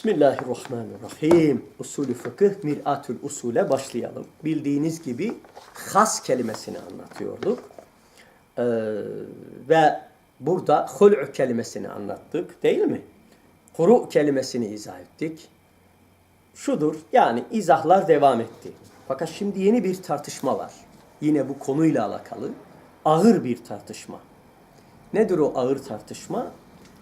Bismillahirrahmanirrahim. Usulü fıkıh mir'atül usule başlayalım. Bildiğiniz gibi has kelimesini anlatıyorduk. Ee, ve burada hul'u kelimesini anlattık değil mi? Kuru kelimesini izah ettik. Şudur yani izahlar devam etti. Fakat şimdi yeni bir tartışma var. Yine bu konuyla alakalı ağır bir tartışma. Nedir o ağır tartışma?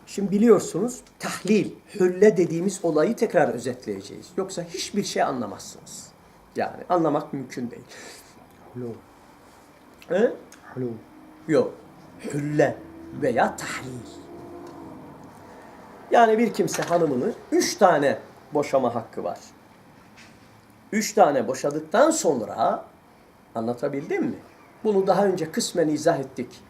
Şimdi biliyorsunuz tahlil, hülle dediğimiz olayı tekrar özetleyeceğiz. Yoksa hiçbir şey anlamazsınız. Yani anlamak mümkün değil. Hulul. He? Hulul. Yok. Hülle veya tahlil. Yani bir kimse hanımını üç tane boşama hakkı var. Üç tane boşadıktan sonra anlatabildim mi? Bunu daha önce kısmen izah ettik.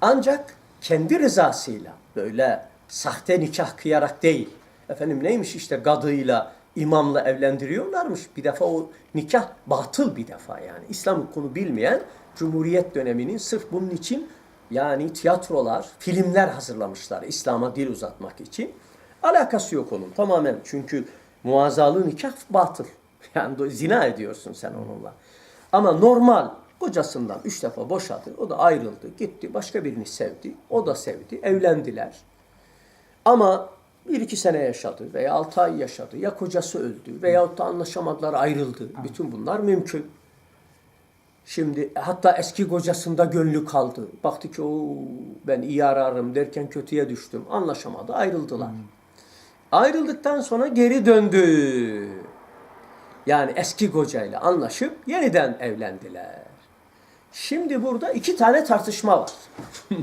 Ancak kendi rızasıyla böyle sahte nikah kıyarak değil. Efendim neymiş işte gadıyla, imamla evlendiriyorlarmış. Bir defa o nikah batıl bir defa yani. İslam hukukunu bilmeyen Cumhuriyet döneminin sırf bunun için yani tiyatrolar, filmler hazırlamışlar İslam'a dil uzatmak için. Alakası yok onun tamamen. Çünkü muazzalı nikah batıl. Yani zina ediyorsun sen onunla. Ama normal kocasından üç defa boşadı. O da ayrıldı. Gitti. Başka birini sevdi. O da sevdi. Evlendiler. Ama bir iki sene yaşadı veya altı ay yaşadı. Ya kocası öldü veyahut da anlaşamadılar ayrıldı. Bütün bunlar mümkün. Şimdi hatta eski kocasında gönlü kaldı. Baktı ki o ben iyi ararım derken kötüye düştüm. Anlaşamadı ayrıldılar. Ayrıldıktan sonra geri döndü. Yani eski kocayla anlaşıp yeniden evlendiler. Şimdi burada iki tane tartışma var.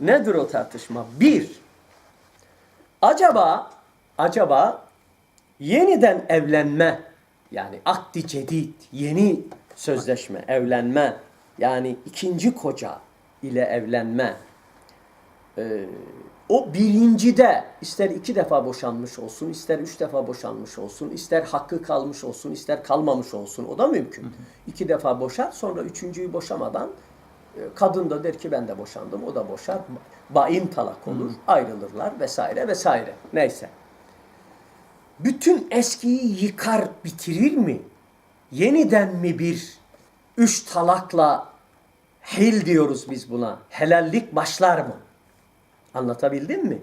Nedir o tartışma? Bir, acaba acaba yeniden evlenme yani akdi cedid, yeni sözleşme, evlenme yani ikinci koca ile evlenme ee, o birincide ister iki defa boşanmış olsun, ister üç defa boşanmış olsun, ister hakkı kalmış olsun, ister kalmamış olsun. O da mümkün. İki defa boşar, sonra üçüncüyü boşamadan e, kadın da der ki ben de boşandım, o da boşar. Bain talak olur, ayrılırlar vesaire vesaire. Neyse. Bütün eskiyi yıkar bitirir mi? Yeniden mi bir üç talakla hil diyoruz biz buna. Helallik başlar mı? Anlatabildim mi?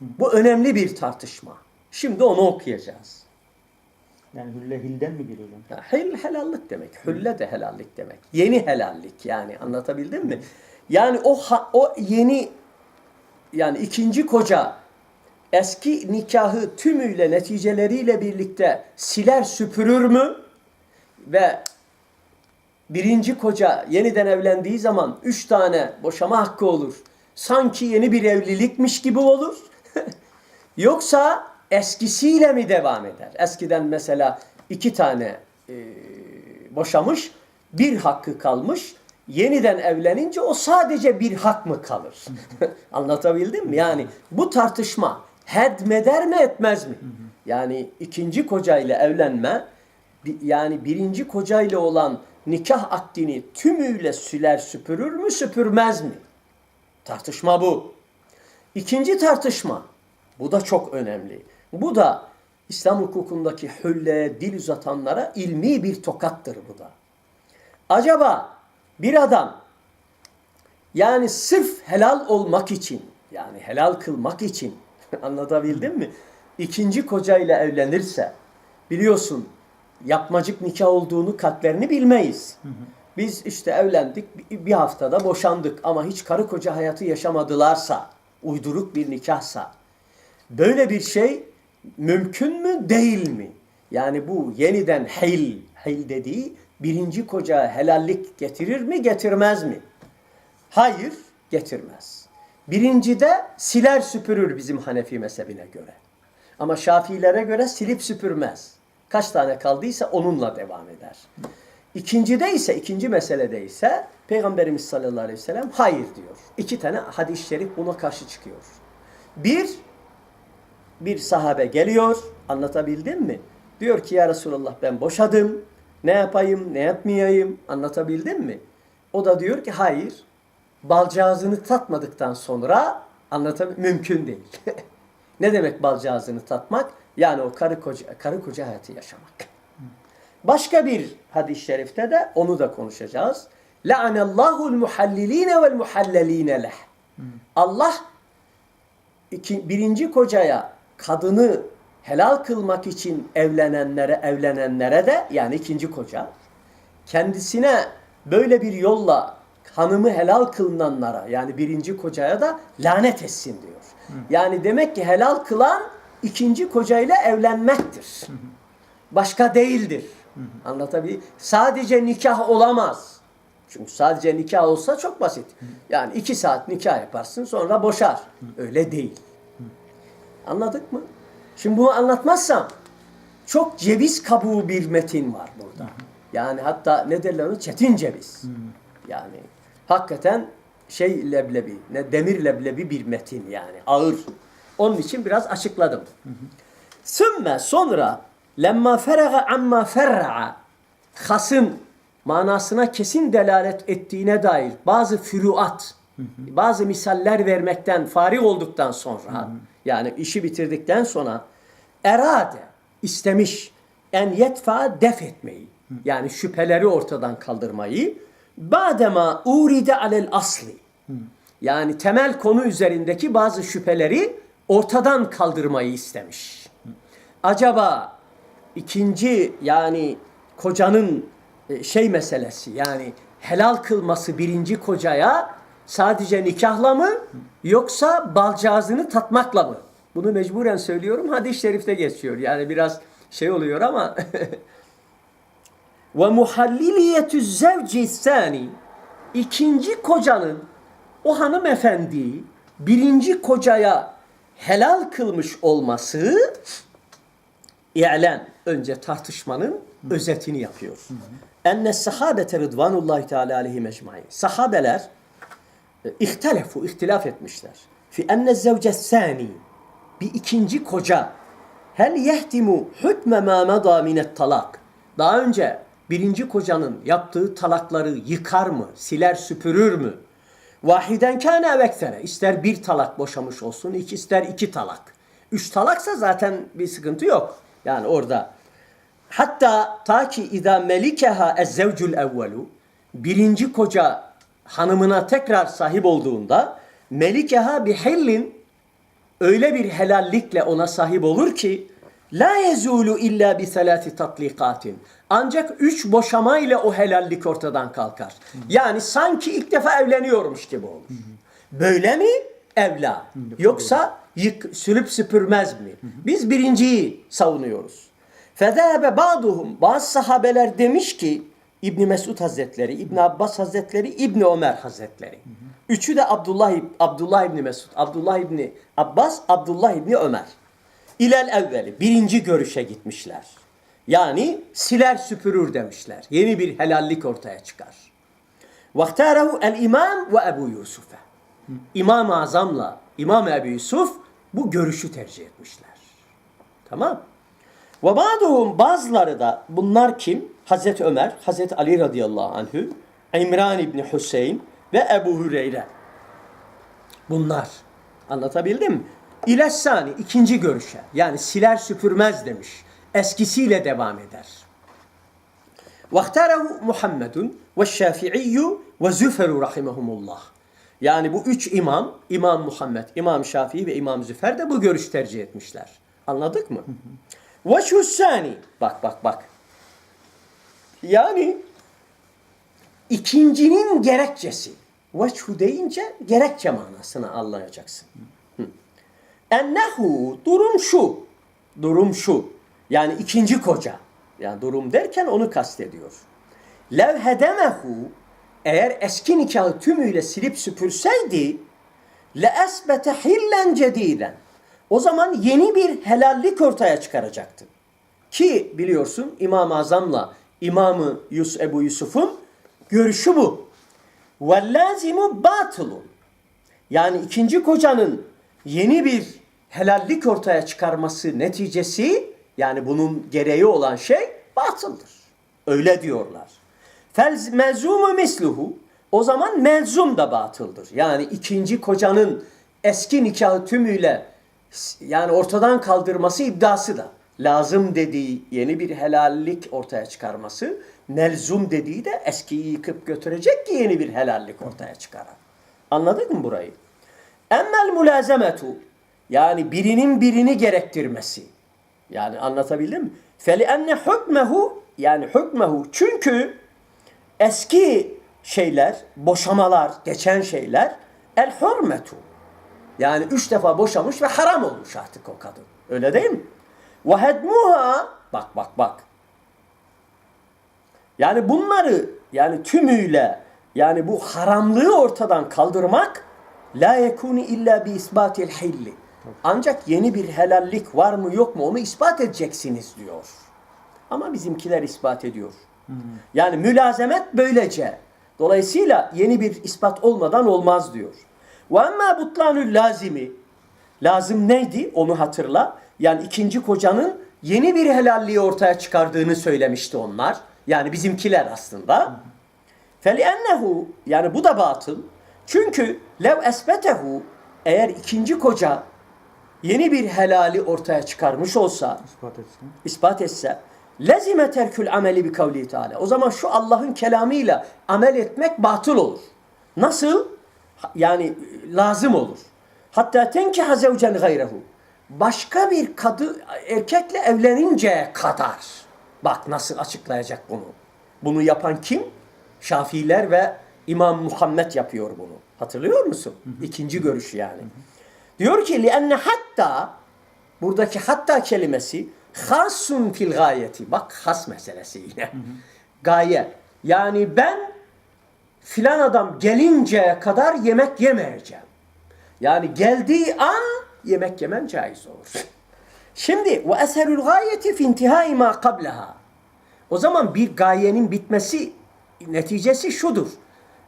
Bu önemli bir tartışma. Şimdi onu okuyacağız. Yani hülle hilden mi geliyor hocam? Ya, Hil helallik demek. Hülle de helallik demek. Yeni helallik yani anlatabildim mi? Yani o ha- o yeni yani ikinci koca eski nikahı tümüyle neticeleriyle birlikte siler süpürür mü? Ve birinci koca yeniden evlendiği zaman üç tane boşama hakkı olur. Sanki yeni bir evlilikmiş gibi olur. Yoksa eskisiyle mi devam eder? Eskiden mesela iki tane e, boşamış, bir hakkı kalmış. Yeniden evlenince o sadece bir hak mı kalır? Anlatabildim mi? Yani bu tartışma hedmeder mi etmez mi? Yani ikinci kocayla evlenme yani birinci kocayla olan nikah akdini tümüyle süler süpürür mü süpürmez mi? Tartışma bu. İkinci tartışma, bu da çok önemli. Bu da İslam hukukundaki hülle, dil uzatanlara ilmi bir tokattır bu da. Acaba bir adam yani sırf helal olmak için, yani helal kılmak için anlatabildim mi? İkinci kocayla evlenirse biliyorsun yapmacık nikah olduğunu katlerini bilmeyiz. Biz işte evlendik bir- haftada boşandık ama hiç karı koca hayatı yaşamadılarsa, uyduruk bir nikahsa böyle bir şey mümkün mü değil mi? Yani bu yeniden hil, hil dediği birinci koca helallik getirir mi getirmez mi? Hayır, getirmez. Birincide siler süpürür bizim Hanefi mezhebine göre. Ama Şafiilere göre silip süpürmez. Kaç tane kaldıysa onunla devam eder. İkincide ise, ikinci meselede ise Peygamberimiz sallallahu aleyhi ve sellem hayır diyor. İki tane hadis-i şerif buna karşı çıkıyor. Bir, bir sahabe geliyor, anlatabildim mi? Diyor ki ya Resulallah ben boşadım, ne yapayım, ne yapmayayım, anlatabildim mi? O da diyor ki hayır, balcağızını tatmadıktan sonra anlatabil mümkün değil. Ne demek balcağızını tatmak? Yani o karı koca, karı koca hayatı yaşamak. Başka bir hadis-i şerifte de onu da konuşacağız. La'anallahul muhalliline vel muhalleline leh. Allah iki, birinci kocaya kadını helal kılmak için evlenenlere evlenenlere de yani ikinci koca kendisine böyle bir yolla hanımı helal kılınanlara yani birinci kocaya da lanet etsin diyor. Yani demek ki helal kılan ikinci kocayla evlenmektir. Başka değildir. Anlatabiliyor Sadece nikah olamaz. Çünkü sadece nikah olsa çok basit. Yani iki saat nikah yaparsın sonra boşar. Öyle değil. Anladık mı? Şimdi bunu anlatmazsam çok ceviz kabuğu bir metin var burada. Yani hatta ne derler onu? Çetin ceviz. Yani hakikaten şey leblebi, ne demir leblebi bir metin yani ağır. Onun için biraz açıkladım. Sümme sonra lemma feraga amma ferra'a hasım manasına kesin delalet ettiğine dair bazı füruat, bazı misaller vermekten farik olduktan sonra yani işi bitirdikten sonra erade istemiş en yetfa def etmeyi yani şüpheleri ortadan kaldırmayı badema uride alel asli yani temel konu üzerindeki bazı şüpheleri ortadan kaldırmayı istemiş. Acaba ikinci yani kocanın e, şey meselesi yani helal kılması birinci kocaya sadece nikahla mı yoksa balcağızını tatmakla mı? Bunu mecburen söylüyorum hadis-i şerifte geçiyor. Yani biraz şey oluyor ama ve muhalliliyetü zevci sani ikinci kocanın o hanımefendiyi birinci kocaya helal kılmış olması i'len önce tartışmanın özetini yapıyor. Enne sahabete rıdvanullahi teala aleyhi mecmain. Sahabeler e, ihtelefu, ihtilaf etmişler. Fi enne zevce sani bir ikinci koca hel yehtimu hükme ma mada minet talak. Daha önce birinci kocanın yaptığı talakları yıkar mı, siler süpürür mü? Vahiden kâne eveksere. İster bir talak boşamış olsun, iki, ister iki talak. Üç talaksa zaten bir sıkıntı yok. Yani orada. Hatta ta ki idâ melikeha ezzevcul evvelu. Birinci koca hanımına tekrar sahip olduğunda melikeha bihillin öyle bir helallikle ona sahip olur ki la yezulu illa bi salati tatlikatin. Ancak üç boşama ile o helallik ortadan kalkar. Yani sanki ilk defa evleniyormuş gibi olur. Böyle mi? Evla. Yoksa yık, sülüp süpürmez mi? Biz birinciyi savunuyoruz. Fedâbe ba'duhum bazı sahabeler demiş ki İbni Mesud Hazretleri, İbni Abbas Hazretleri, İbni Ömer Hazretleri. Üçü de Abdullah, Abdullah İbni Mesud, Abdullah İbni Abbas, Abdullah İbni Ömer. İlel evveli, birinci görüşe gitmişler. Yani siler süpürür demişler. Yeni bir helallik ortaya çıkar. Vaktarehu el imam ve Ebu Yusuf'e. İmam-ı Azam'la İmam Ebu Yusuf bu görüşü tercih etmişler. Tamam. Ve ba'duhum bazıları da bunlar kim? Hazreti Ömer, Hazreti Ali radıyallahu anhü, İmran İbni Hüseyin ve Ebu Hüreyre. Bunlar. Anlatabildim mi? İlessani ikinci görüşe. Yani siler süpürmez demiş. Eskisiyle devam eder. Vaktarehu Muhammedun ve Şafi'iyyu ve Züferu rahimahumullah. Yani bu üç imam, İmam Muhammed, İmam Şafii ve İmam Züfer de bu görüş tercih etmişler. Anladık mı? Ve şussani. Bak bak bak. Yani ikincinin gerekçesi. Veçhu deyince gerekçe manasını anlayacaksın. Ennehu durum şu. Durum şu. Yani ikinci koca. Yani durum derken onu kastediyor. Lev hedemehu eğer eski nikahı tümüyle silip süpürseydi le esbete hillen. O zaman yeni bir helallik ortaya çıkaracaktı. Ki biliyorsun İmam-ı Azam'la İmamı Yus Ebu Yusuf'un görüşü bu. Vellazimu batılun. Yani ikinci kocanın yeni bir helallik ortaya çıkarması neticesi yani bunun gereği olan şey batıldır. Öyle diyorlar. Fel melzumu misluhu o zaman melzum da batıldır. Yani ikinci kocanın eski nikahı tümüyle yani ortadan kaldırması iddiası da lazım dediği yeni bir helallik ortaya çıkarması nelzum dediği de eskiyi yıkıp götürecek ki yeni bir helallik ortaya çıkarar. Anladın mı burayı? Emmel mülazemetu yani birinin birini gerektirmesi. Yani anlatabildim mi? Feli enne hükmehu yani hükmehu çünkü eski şeyler, boşamalar, geçen şeyler el hürmetu. Yani üç defa boşamış ve haram olmuş artık o kadın. Öyle değil mi? Ve bak bak bak. Yani bunları yani tümüyle yani bu haramlığı ortadan kaldırmak la yekuni illa bi isbatil hilli. Ancak yeni bir helallik var mı yok mu onu ispat edeceksiniz diyor. Ama bizimkiler ispat ediyor. Yani mülazemet böylece. Dolayısıyla yeni bir ispat olmadan olmaz diyor. Ve emmâ butlanül lazimi. Lazım neydi? Onu hatırla. Yani ikinci kocanın yeni bir helalliği ortaya çıkardığını söylemişti onlar. Yani bizimkiler aslında. فَلِأَنَّهُ Yani bu da batıl. Çünkü lev esbetehu eğer ikinci koca yeni bir helali ortaya çıkarmış olsa, ispat etsin. ispat etse lezime terkül ameli bi kavli teala. O zaman şu Allah'ın kelamıyla amel etmek batıl olur. Nasıl? Yani lazım olur. Hatta tenkiha zevcen gayrehu. Başka bir kadı erkekle evleninceye kadar. Bak nasıl açıklayacak bunu. Bunu yapan kim? Şafiiler ve İmam Muhammed yapıyor bunu. Hatırlıyor musun? İkinci görüş yani. Diyor ki lienne hatta buradaki hatta kelimesi hasun fil gayeti. Bak has meselesi yine. Gaye. Yani ben filan adam gelinceye kadar yemek yemeyeceğim. Yani geldiği an yemek yemen caiz olur. Şimdi ve eserül gayeti fi intihai ma qablaha. O zaman bir gayenin bitmesi neticesi şudur.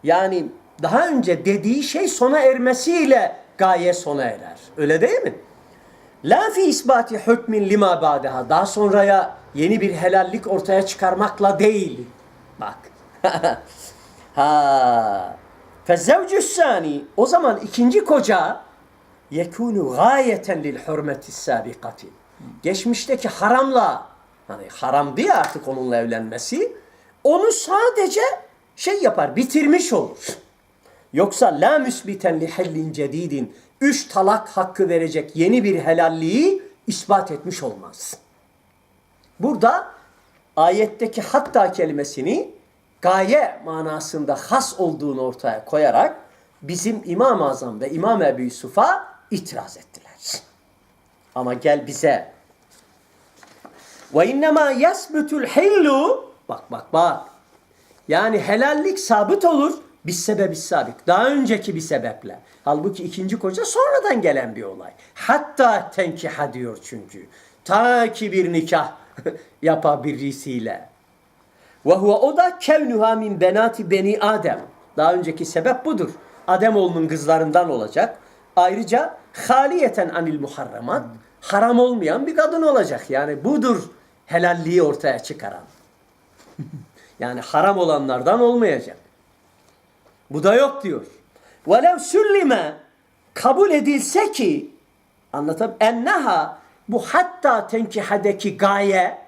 Yani daha önce dediği şey sona ermesiyle gaye sona erer. Öyle değil mi? La fi isbati hükmin lima ba'daha. Daha sonraya yeni bir helallik ortaya çıkarmakla değil. Bak. ha. Fezzevcü sani. O zaman ikinci koca yekunu gayeten lil hürmeti sabikati. Geçmişteki haramla hani haram diye artık onunla evlenmesi onu sadece şey yapar bitirmiş olur. Yoksa la müsbiten li hellin cedidin üç talak hakkı verecek yeni bir helalliği ispat etmiş olmaz. Burada ayetteki hatta kelimesini gaye manasında has olduğunu ortaya koyarak bizim İmam-ı Azam ve İmam Ebu Yusuf'a itiraz ettiler. Ama gel bize ve innema yasbutul hillu bak bak bak yani helallik sabit olur bir sebebi sabit. Daha önceki bir sebeple. Halbuki ikinci koca sonradan gelen bir olay. Hatta tenkiha diyor çünkü. Ta ki bir nikah yapa birisiyle. Ve huve o da kevnuha min benati beni Adem. Daha önceki sebep budur. Ademoğlunun kızlarından olacak. Ayrıca haliyeten anil muharramat. Haram olmayan bir kadın olacak. Yani budur helalliği ortaya çıkaran. yani haram olanlardan olmayacak. Bu da yok diyor. Velev süllime kabul edilse ki anlatam enneha bu hatta tenkihadeki gaye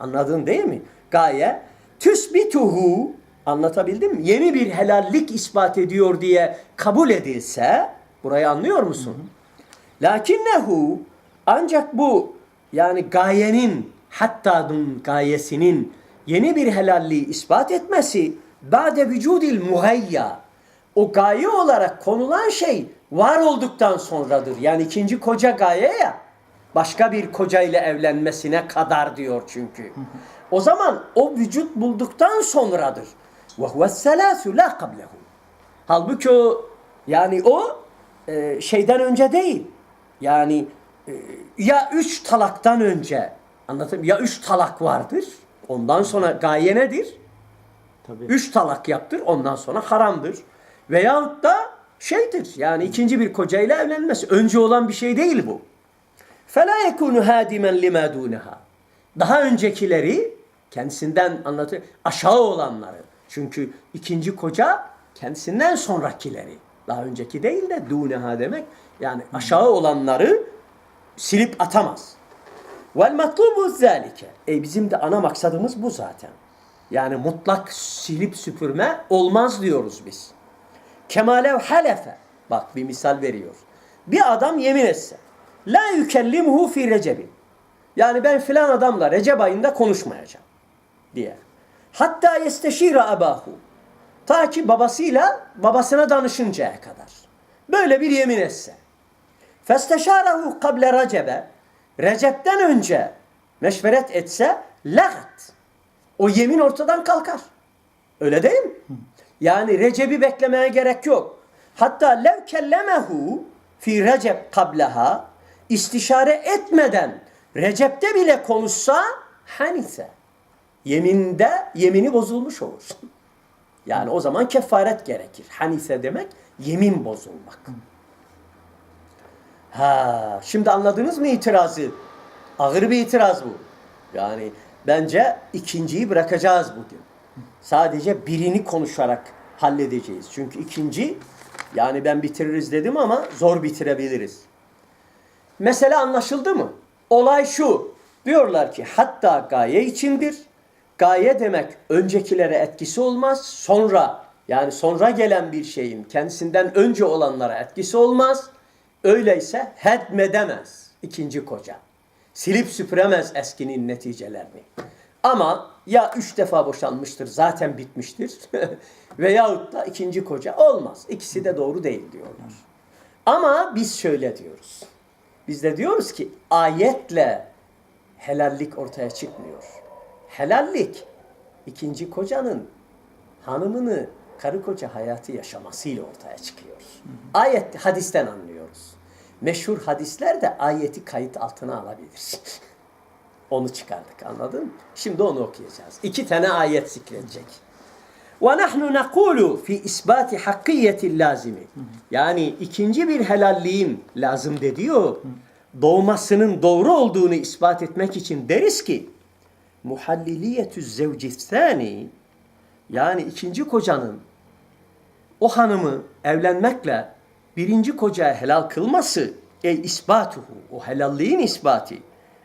anladın değil mi? Gaye tüsbituhu anlatabildim mi? Yeni bir helallik ispat ediyor diye kabul edilse burayı anlıyor musun? Lakinnehu ancak bu yani gayenin hatta'nın gayesinin yeni bir helalliği ispat etmesi ba'de vücudil muhayya o gaye olarak konulan şey var olduktan sonradır. Yani ikinci koca gaye ya başka bir koca ile evlenmesine kadar diyor çünkü. O zaman o vücut bulduktan sonradır. Ve huves selâsü la. Halbuki o yani o e, şeyden önce değil. Yani e, ya üç talaktan önce anlatayım ya üç talak vardır. Ondan sonra gaye nedir? Tabii. Üç talak yaptır ondan sonra haramdır. Veyahut da şeydir yani ikinci bir kocayla evlenmesi. Önce olan bir şey değil bu. فَلَا يَكُونُ هَادِمًا لِمَا دُونَهَا Daha öncekileri kendisinden anlatıyor. Aşağı olanları. Çünkü ikinci koca kendisinden sonrakileri. Daha önceki değil de duneha demek. Yani aşağı olanları silip atamaz. Vel matlubu zalike. E bizim de ana maksadımız bu zaten. Yani mutlak silip süpürme olmaz diyoruz biz. Kemalev halefe. Bak bir misal veriyor. Bir adam yemin etse. La yükellimuhu fi recebin. Yani ben filan adamla Recep ayında konuşmayacağım diye. Hatta yesteşira abahu. Ta ki babasıyla babasına danışıncaya kadar. Böyle bir yemin etse. Festeşarahu kable recebe. Recep'ten önce meşveret etse lagat. O yemin ortadan kalkar. Öyle değil mi? Yani Recep'i beklemeye gerek yok. Hatta lev kellemehu fi Recep kablaha istişare etmeden Recep'te bile konuşsa hanise. Yeminde yemini bozulmuş olur. Yani o zaman kefaret gerekir. Hanise demek yemin bozulmak. Ha, şimdi anladınız mı itirazı? Ağır bir itiraz bu. Yani bence ikinciyi bırakacağız bugün. Sadece birini konuşarak halledeceğiz. Çünkü ikinci yani ben bitiririz dedim ama zor bitirebiliriz. Mesele anlaşıldı mı? Olay şu. Diyorlar ki hatta gaye içindir. Gaye demek öncekilere etkisi olmaz. Sonra yani sonra gelen bir şeyin kendisinden önce olanlara etkisi olmaz. Öyleyse hedmedemez ikinci koca. Silip süpüremez eskinin neticelerini. Ama ya üç defa boşanmıştır zaten bitmiştir. Veyahut da ikinci koca olmaz. İkisi de doğru değil diyorlar. Ama biz şöyle diyoruz. Biz de diyoruz ki ayetle helallik ortaya çıkmıyor. Helallik ikinci kocanın hanımını karı koca hayatı yaşamasıyla ortaya çıkıyor. Ayet hadisten anlıyoruz. Meşhur hadisler de ayeti kayıt altına alabilir. Onu çıkardık anladın mı? Şimdi onu okuyacağız. İki tane ayet zikredecek. وَنَحْنُ نَقُولُ fi isbati hakkiyetil lazimi. Yani ikinci bir helalliğin lazım dediyor. Doğmasının doğru olduğunu ispat etmek için deriz ki muhalliliyetü zevci thani yani ikinci kocanın o hanımı evlenmekle birinci kocaya helal kılması ey ispatuhu o helalliğin ispatı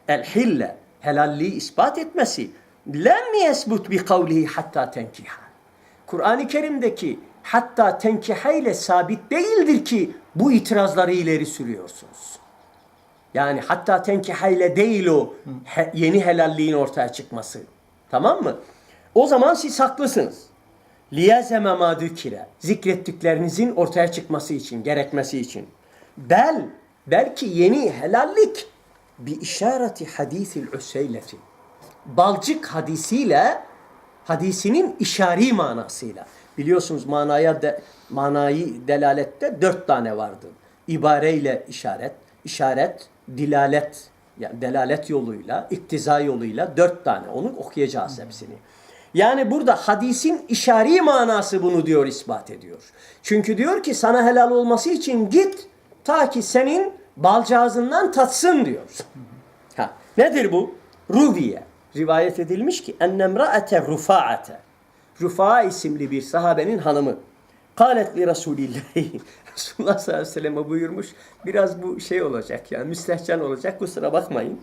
el hille helalliği ispat etmesi lem yesbut bi kavlihi hatta tenkiha Kur'an-ı Kerim'deki hatta tenkiha ile sabit değildir ki bu itirazları ileri sürüyorsunuz. Yani hatta tenkiha ile değil o he- yeni helalliğin ortaya çıkması. Tamam mı? O zaman siz haklısınız. Liyazeme ma. Zikrettiklerinizin ortaya çıkması için, gerekmesi için. Bel, belki yeni helallik bi işareti hadisil üseyleti. Balcık hadisiyle hadisinin işari manasıyla. Biliyorsunuz manaya de, manayı delalette dört tane vardı. İbareyle işaret, işaret, dilalet, yani delalet yoluyla, iktiza yoluyla dört tane. Onu okuyacağız hepsini. Yani burada hadisin işari manası bunu diyor, ispat ediyor. Çünkü diyor ki sana helal olması için git ta ki senin balcağızından tatsın diyor. Ha, nedir bu? Ruviye. Rivayet edilmiş ki ennemra'ete rufa'ate. Rufa'a isimli bir sahabenin hanımı. Kalet li Resulillahi. Resulullah sallallahu aleyhi ve sellem'e buyurmuş. Biraz bu şey olacak yani müstehcen olacak kusura bakmayın.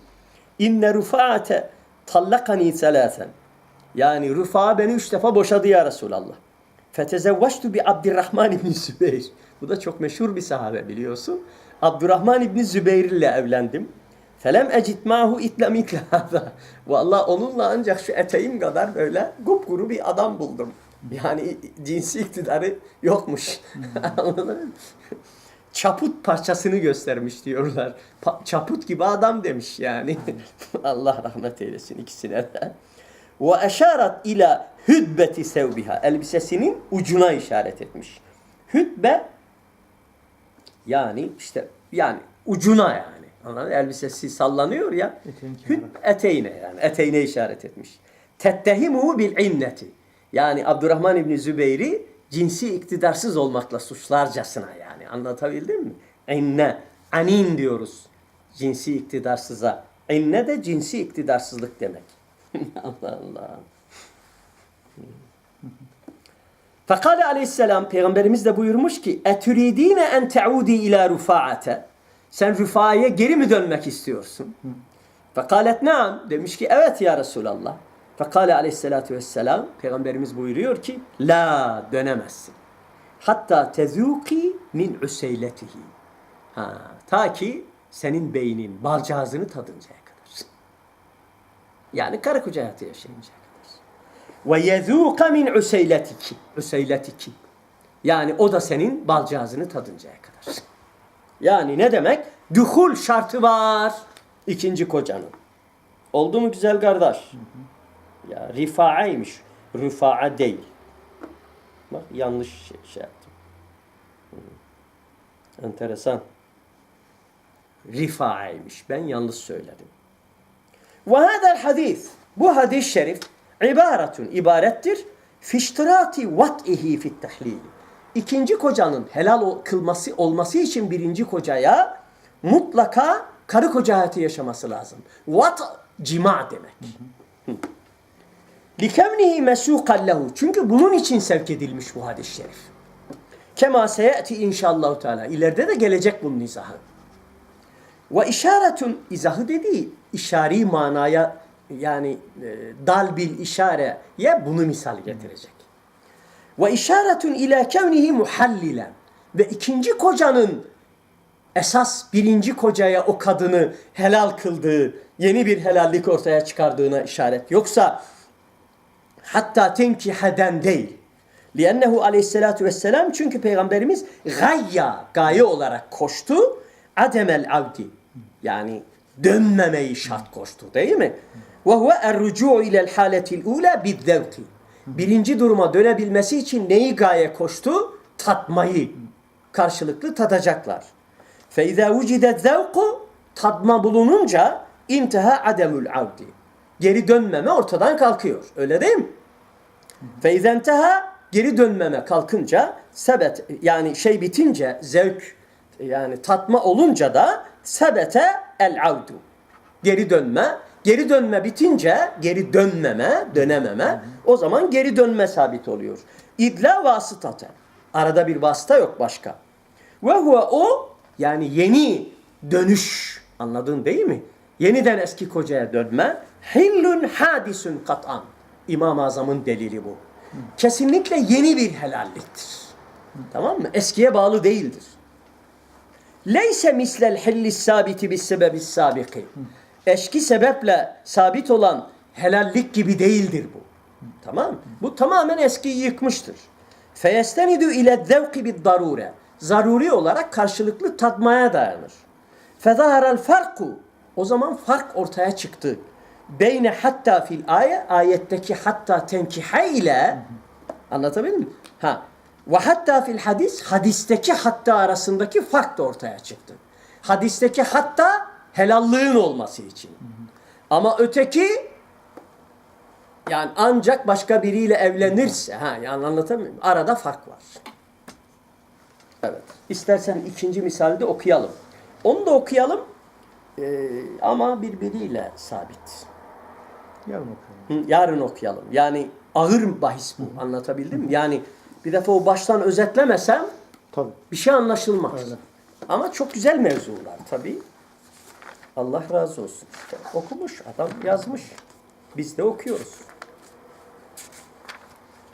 İnne rufa'ate tallakani selasen. Yani Rufa beni üç defa boşadı ya Resulallah. Fetezevveçtu bi Abdurrahman İbni Zübeyir. Bu da çok meşhur bir sahabe biliyorsun. Abdurrahman İbni Zübeyir ile evlendim. Felem ecid mahu itle mitle. Vallahi onunla ancak şu eteğim kadar böyle gupkuru bir adam buldum. Yani cinsi iktidarı yokmuş. Anladın mı? Çaput parçasını göstermiş diyorlar. Pa- çaput gibi adam demiş yani. Allah rahmet eylesin ikisine de. Ve eşaret ila hüdbeti sevbiha. Elbisesinin ucuna işaret etmiş. Hüdbe yani işte yani ucuna yani. Anladın? Elbisesi sallanıyor ya. Hüd eteğine yani. Eteğine işaret etmiş. Tettehimuhu bil inneti. Yani Abdurrahman İbni Zübeyir'i cinsi iktidarsız olmakla suçlarcasına yani. Anlatabildim mi? İnne. Anin diyoruz. Cinsi iktidarsıza. İnne de cinsi iktidarsızlık demek. Allah Allah. Fakale aleyhisselam peygamberimiz de buyurmuş ki etüridine en teudi ila rufa'ate Sen rifaya geri mi dönmek istiyorsun? Fekalet naam. Demiş ki evet ya Resulallah. Fekale aleyhissalatü vesselam. Peygamberimiz buyuruyor ki la dönemezsin. Hatta tezuki min useyletihi. Ha, ta ki senin beynin balcağızını tadıncaya kadar. Yani karı koca hayatı yaşayıncaya. Ve yezuka min useyletiki. Useyletiki. Yani o da senin balcağızını tadıncaya kadar. Yani ne demek? Dühul şartı var ikinci kocanın. Oldu mu güzel kardeş? Ya rifa'aymış. Rifa'a değil. Bak yanlış şey, şey yaptım. Hı. Enteresan. Rifa'aymış. Ben yanlış söyledim. Ve hadis. Bu hadis şerif ibaretun ibarettir. Fiştirati vat'ihi fit tahlil. İkinci kocanın helal kılması olması için birinci kocaya mutlaka karı koca hayatı yaşaması lazım. Vat cima demek. Likevnihi mesukan lehu. Çünkü bunun için sevk edilmiş bu hadis-i şerif. Kema seyati inşallah teala. İleride de gelecek bunun izahı. Ve işaretun izahı dediği işari manaya yani e, dal bil işareye bunu misal getirecek. Ve işaretun ila kevnihi muhallilen. Ve ikinci kocanın esas birinci kocaya o kadını helal kıldığı, yeni bir helallik ortaya çıkardığına işaret. Yoksa hatta tenkiheden değil. Liennehu aleyhissalatu vesselam çünkü peygamberimiz gayya, gaye olarak koştu. Ademel avdi. Yani dönmemeyi şart koştu değil mi? Ve huve er-rucu' ilel haletil ula bizzevki. Birinci duruma dönebilmesi için neyi gaye koştu? Tatmayı. Karşılıklı tadacaklar. Fe izâ vucidet zevku tadma bulununca intiha ademul avdi. Geri dönmeme ortadan kalkıyor. Öyle değil mi? Fe izâ intiha geri dönmeme kalkınca sebet yani şey bitince zevk yani tatma olunca da sebete el avdu. Geri dönme. Geri dönme bitince geri dönmeme, dönememe o zaman geri dönme sabit oluyor. İdla vasıtate. Arada bir vasıta yok başka. Ve huve o yani yeni dönüş. Anladın değil mi? Yeniden eski kocaya dönme. Hillun hadisun kat'an. İmam-ı Azam'ın delili bu. Kesinlikle yeni bir helalliktir. Tamam mı? Eskiye bağlı değildir. Leyse mislel hillis sabiti bis sebebi sabiki. Eski sebeple sabit olan helallik gibi değildir bu. Tamam? Bu tamamen eskiyi yıkmıştır. Feyestenidu ile zevki bid darure. Zaruri olarak karşılıklı tatmaya dayanır. Fezaharal farku. O zaman fark ortaya çıktı. Beyne hatta fil ayet ayetteki hatta tenkiha ile anlatabildim mi? Ha. Ve hatta fil hadis hadisteki hatta arasındaki fark da ortaya çıktı. Hadisteki hatta helallığın olması için. Ama öteki yani ancak başka biriyle evlenirse ha yani anlatamıyorum. Arada fark var. Evet. İstersen ikinci misalde okuyalım. Onu da okuyalım. Ee, ama birbiriyle sabit. Yarın okuyalım. Hı, Yarın okuyalım. Yani ağır bahis bu. Anlatabildim mi? Yani bir defa o baştan özetlemesem Tabii. bir şey anlaşılmaz. Öyle. Ama çok güzel mevzular tabii. Allah razı olsun. İşte okumuş, adam yazmış. Biz de okuyoruz.